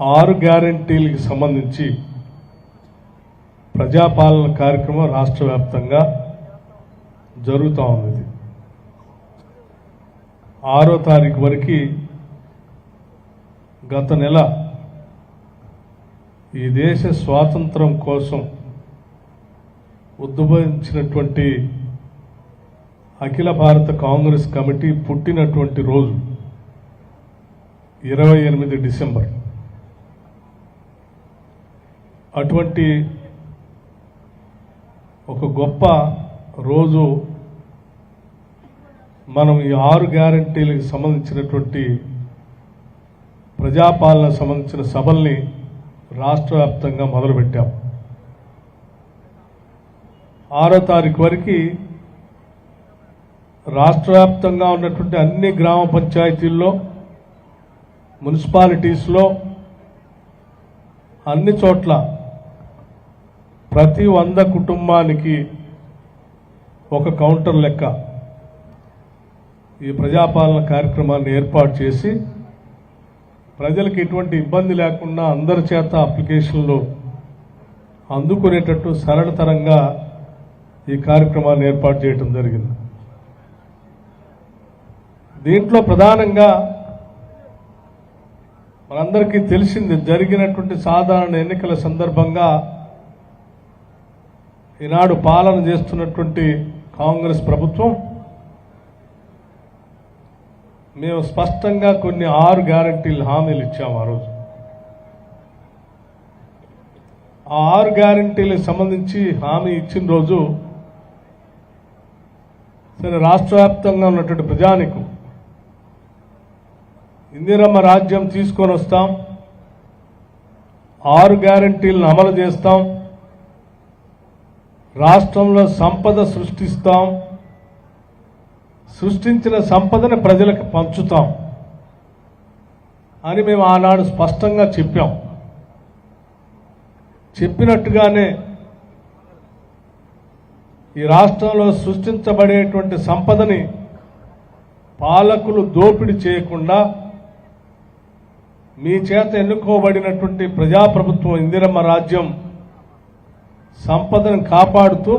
ఆరు గ్యారంటీలకు సంబంధించి ప్రజాపాలన కార్యక్రమం రాష్ట్ర వ్యాప్తంగా జరుగుతూ ఉంది ఆరో తారీఖు వరకు గత నెల ఈ దేశ స్వాతంత్రం కోసం ఉద్భవించినటువంటి అఖిల భారత కాంగ్రెస్ కమిటీ పుట్టినటువంటి రోజు ఇరవై ఎనిమిది డిసెంబర్. అటువంటి ఒక గొప్ప రోజు మనం ఈ ఆరు గ్యారంటీలకు సంబంధించినటువంటి ప్రజాపాలన సంబంధించిన సభల్ని రాష్ట్ర వ్యాప్తంగా మొదలుపెట్టాం. ఆరో తారీఖు వరకు రాష్ట్ర వ్యాప్తంగా ఉన్నటువంటి అన్ని గ్రామ పంచాయతీల్లో మున్సిపాలిటీస్లో అన్ని చోట్ల ప్రతి వంద కుటుంబానికి ఒక కౌంటర్ లెక్క. ఈ ప్రజాపాలన కార్యక్రమాన్ని ఏర్పాటు చేసి ప్రజలకు ఎటువంటి ఇబ్బంది లేకుండా అందరి చేత అప్లికేషన్లు అందుకునేటట్టు సరళతరంగా ఈ కార్యక్రమాన్ని ఏర్పాటు చేయటం జరిగింది. దీంట్లో ప్రధానంగా మనందరికీ తెలిసింది జరిగినటువంటి సాధారణ ఎన్నికల సందర్భంగా ఈనాడు పాలన చేస్తున్నటువంటి కాంగ్రెస్ ప్రభుత్వం మేము స్పష్టంగా కొన్ని ఆరు గ్యారంటీలు హామీలు ఇచ్చాము ఆ రోజు. ఆ ఆరు గ్యారంటీలకు సంబంధించి హామీ ఇచ్చిన రోజు సరే రాష్ట్ర వ్యాప్తంగా ఉన్నటువంటి ప్రజానికం. ఇందిరమ్మ రాజ్యం తీసుకొని వస్తాం. ఆరు గ్యారంటీలను అమలు చేస్తాం. రాష్ట్రంలో సంపద సృష్టిస్తాం సృష్టించిన సంపదను ప్రజలకు పంచుతాం అని మేము ఆనాడు స్పష్టంగా చెప్పాం. చెప్పినట్టుగానే ఈ రాష్ట్రంలో సృష్టించబడేటువంటి సంపదని పాలకులు దోపిడీ చేయకుండా మీ చేత ఎన్నుకోబడినటువంటి ప్రజాప్రభుత్వం ఇందిరమ్మ రాజ్యం సంపదను కాపాడుతూ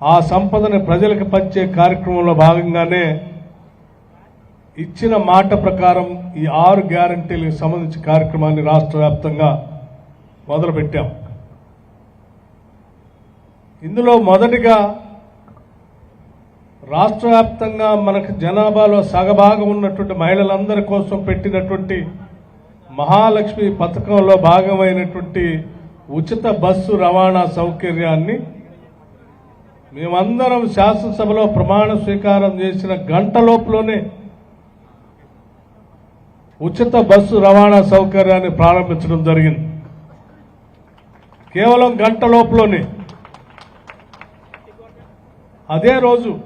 ఆ సంపదను ప్రజలకు పంచే కార్యక్రమంలో భాగంగానే ఇచ్చిన మాట ప్రకారం ఈ ఆరు గ్యారంటీలకు సంబంధించిన కార్యక్రమాన్ని రాష్ట్ర వ్యాప్తంగా మొదలుపెట్టాం. ఇందులో మొదటిగా రాష్ట్ర వ్యాప్తంగా మనకు జనాభాలో సగభాగం ఉన్నటువంటి మహిళలందరి కోసం పెట్టినటువంటి మహాలక్ష్మి పథకంలో భాగమైనటువంటి ఉచిత బస్సు రవాణా సౌకర్యాన్ని మేమందరం శాసనసభలో ప్రమాణ స్వీకారం చేసిన గంట లోపులోనే ఉచిత బస్సు రవాణా సౌకర్యాన్ని ప్రారంభించడం జరిగింది. కేవలం గంట లోపులోనే. అదే రోజు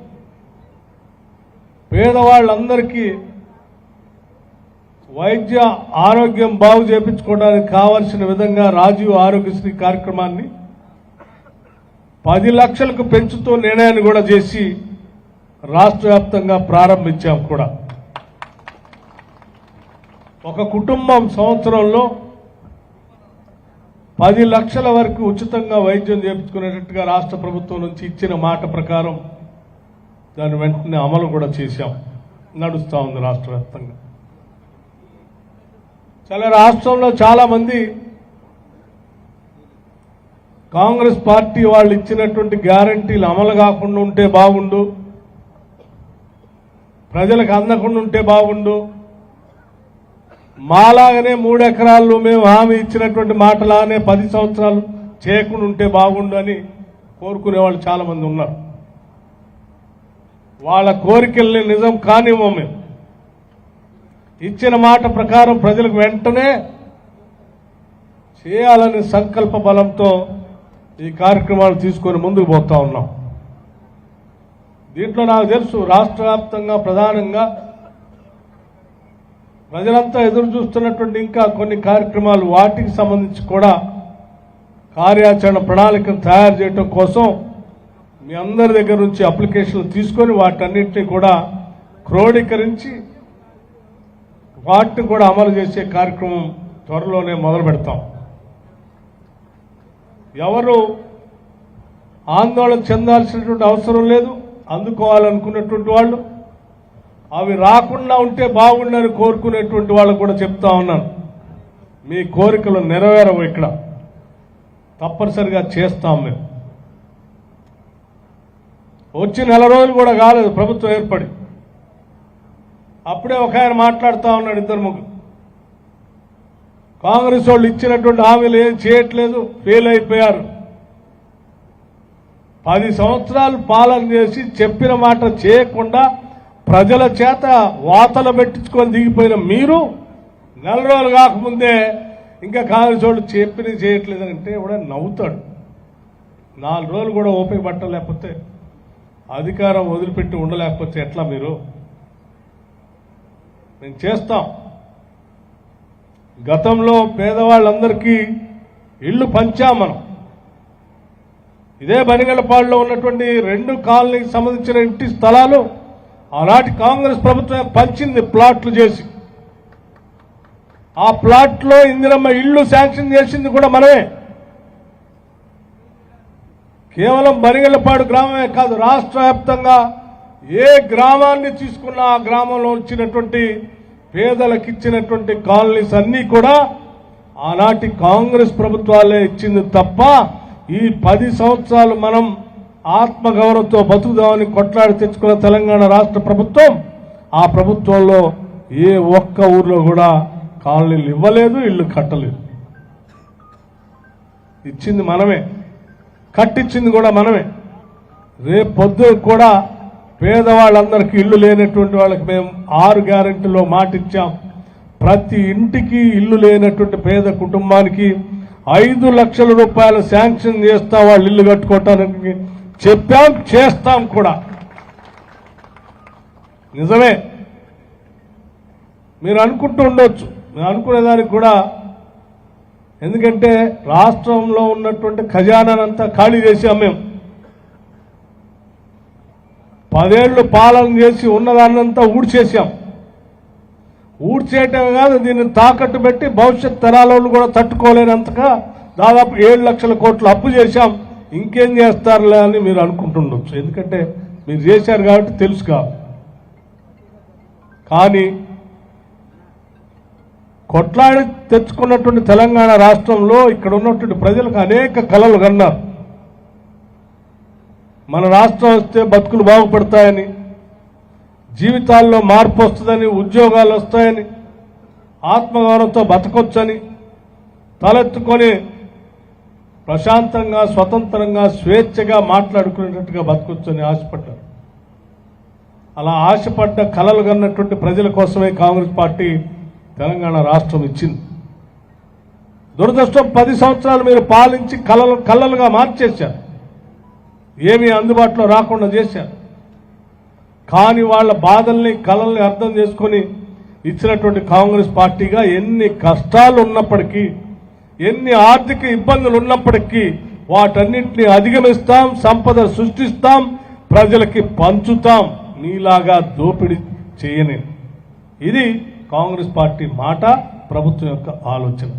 పేదవాళ్ళందరికీ వైద్య ఆరోగ్యం బాగు చేపించుకోవడానికి కావలసిన విధంగా రాజీవ్ ఆరోగ్యశ్రీ కార్యక్రమాన్ని పది లక్షలకు పెంచుతూ నిర్ణయాన్ని కూడా చేసి రాష్ట్ర వ్యాప్తంగా ప్రారంభించాం కూడా. ఒక కుటుంబం సంవత్సరంలో పది లక్షల వరకు ఉచితంగా వైద్యం చేయించుకునేటట్టుగా రాష్ట్ర ప్రభుత్వం నుంచి ఇచ్చిన మాట ప్రకారం దాని వెంటనే అమలు కూడా చేశాం. నడుస్తూ ఉంది రాష్ట్ర వ్యాప్తంగా. చాలా రాష్ట్రంలో చాలా మంది కాంగ్రెస్ పార్టీ వాళ్ళు ఇచ్చినటువంటి గ్యారంటీలు అమలు కాకుండా ఉంటే బాగుండు ప్రజలకు అందకుండా ఉంటే బాగుండు. మాలాగనే మూడు ఎకరాల్లో మేము హామీ ఇచ్చినటువంటి మాటలానే పది సంవత్సరాలు చేయకుండా ఉంటే బాగుండు అని కోరుకునే వాళ్ళు చాలామంది ఉన్నారు. వాళ్ళ కోరికల్ని నిజం కానివ్వం మేము. ఇచ్చిన మాట ప్రకారం ప్రజలకు వెంటనే చేయాలని సంకల్ప బలంతో ఈ కార్యక్రమాలు తీసుకొని ముందుకు పోతా ఉన్నాం. దీంట్లో నాకు తెలుసు రాష్ట్ర వ్యాప్తంగా ప్రధానంగా ప్రజలంతా ఎదురు చూస్తున్నటువంటి ఇంకా కొన్ని కార్యక్రమాలు వాటికి సంబంధించి కూడా కార్యాచరణ ప్రణాళికను తయారు చేయడం కోసం మీ అందరి దగ్గర నుంచి అప్లికేషన్లు తీసుకొని వాటన్నింటినీ కూడా క్రోడీకరించి వాటిని కూడా అమలు చేసే కార్యక్రమం త్వరలోనే మొదలు పెడతాం. ఎవరు ఆందోళన చెందాల్సినటువంటి అవసరం లేదు అందుకోవాలనుకున్నటువంటి వాళ్ళు అవి రాకుండా ఉంటే బాగుండని కోరుకునేటువంటి వాళ్ళకు కూడా చెప్తా ఉన్నాను. మీ కోరికలు నెరవేరవు ఇక్కడ. తప్పనిసరిగా చేస్తాం మేము. వచ్చి నెల రోజులు కూడా కాలేదు ప్రభుత్వం ఏర్పడి. అప్పుడే ఒక ఆయన మాట్లాడుతూ ఉన్నాడు ఇద్దరు ముగ్గురు. కాంగ్రెస్ వాళ్ళు ఇచ్చినటువంటి హామీలు ఏం చేయట్లేదు ఫెయిల్ అయిపోయారు. పది సంవత్సరాలు పాలన చేసి చెప్పిన మాట చేయకుండా ప్రజల చేత వాతలు పెట్టించుకొని దిగిపోయిన మీరు నెల రోజులు కాకముందే ఇంకా కాంగ్రెస్ వాళ్ళు చెప్పినవి చేయట్లేదంటే కూడా నవ్వుతాడు. నాలుగు రోజులు కూడా ఓపిక పట్టలేకపోతే అధికారం వదిలిపెట్టి ఉండలేకపోతే ఎట్లా మీరు? మేము చేస్తాం. గతంలో పేదవాళ్ళందరికీ ఇళ్ళు పంచాం మనం. ఇదే బనిగలపాడులో ఉన్నటువంటి రెండు కాలనీకి సంబంధించిన ఇంటి స్థలాలు ఆనాటి కాంగ్రెస్ ప్రభుత్వం పంచింది ప్లాట్లు చేసి. ఆ ప్లాట్లో ఇందిరమ్మ ఇళ్ళు శాంక్షన్ చేసింది కూడా మనమే. కేవలం బనిగలపాడు గ్రామమే కాదు రాష్ట్ర వ్యాప్తంగా ఏ గ్రామాన్ని తీసుకున్నా ఆ గ్రామంలో వచ్చినటువంటి పేదలకు ఇచ్చినటువంటి కాలనీస్ అన్నీ కూడా ఆనాటి కాంగ్రెస్ ప్రభుత్వాలే ఇచ్చింది తప్ప ఈ పది సంవత్సరాలు మనం ఆత్మగౌరవంతో బతుకుదామని కొట్లాడి తెచ్చుకున్న తెలంగాణ రాష్ట్ర ప్రభుత్వం ఆ ప్రభుత్వంలో ఏ ఒక్క ఊర్లో కూడా కాలనీలు ఇవ్వలేదు ఇల్లు కట్టలేదు. ఇచ్చింది మనమే. కట్టించింది కూడా మనమే. రేపు పొద్దున కూడా పేదవాళ్ళందరికీ ఇల్లు లేనటువంటి వాళ్ళకి మేము ఆరు గ్యారెంటీలో మాటిచ్చాం. ప్రతి ఇంటికి ఇల్లు లేనటువంటి పేద కుటుంబానికి ఐదు లక్షల రూపాయలు శాంక్షన్ చేస్తా వాళ్ళు ఇల్లు కట్టుకోవటానికి చెప్పాం చేస్తాం కూడా. నిజమే. మీరు అనుకుంటూ ఉండొచ్చు. మేము అనుకునేదానికి కూడా ఎందుకంటే రాష్ట్రంలో ఉన్నటువంటి ఖజానానంతా ఖాళీ చేసాం మేము. పదేళ్ళు పాలన చేసి ఉన్నదాన్నంతా ఊడ్చేసాం ఊడ్చేయటమే కాదు దీన్ని తాకట్టు పెట్టి భవిష్యత్ తరాలను కూడా తట్టుకోలేనంతగా దాదాపు ఏడు లక్షల కోట్లు అప్పు చేశాం. ఇంకేం చేస్తారులే అని మీరు అనుకుంటుండొచ్చు. ఎందుకంటే మీరు చేశారు కాబట్టి తెలుసు కానీ కొట్లాడి తెచ్చుకున్నటువంటి తెలంగాణ రాష్ట్రంలో ఇక్కడ ఉన్నటువంటి ప్రజలకు అనేక కళలు కన్నారు. మన రాష్ట్రం వస్తే బతుకులు బాగుపడతాయని జీవితాల్లో మార్పు వస్తుందని ఉద్యోగాలు వస్తాయని ఆత్మగౌరవంతో బతకొచ్చని తలెత్తుకొని ప్రశాంతంగా స్వతంత్రంగా స్వేచ్ఛగా మాట్లాడుకునేటట్టుగా బతకొచ్చని ఆశపడ్డారు. అలా ఆశపడ్డ కలలు కన్నటువంటి ప్రజల కోసమే కాంగ్రెస్ పార్టీ తెలంగాణ రాష్ట్రం ఇచ్చింది. దురదృష్టం పది సంవత్సరాలు మీరు పాలించి కలలు కళ్ళలుగా మార్చేశారు. ఏమీ అందుబాటులో రాకుండా చేశారు. కానీ వాళ్ళ బాధల్ని కళల్ని అర్థం చేసుకొని ఇచ్చినటువంటి కాంగ్రెస్ పార్టీగా ఎన్ని కష్టాలు ఉన్నప్పటికీ ఎన్ని ఆర్థిక ఇబ్బందులు ఉన్నప్పటికీ వాటన్నింటినీ అధిగమిస్తాం సంపద సృష్టిస్తాం ప్రజలకి పంచుతాం. నీలాగా దోపిడీ చేయని. ఇది కాంగ్రెస్ పార్టీ మాట ప్రభుత్వం యొక్క ఆలోచన.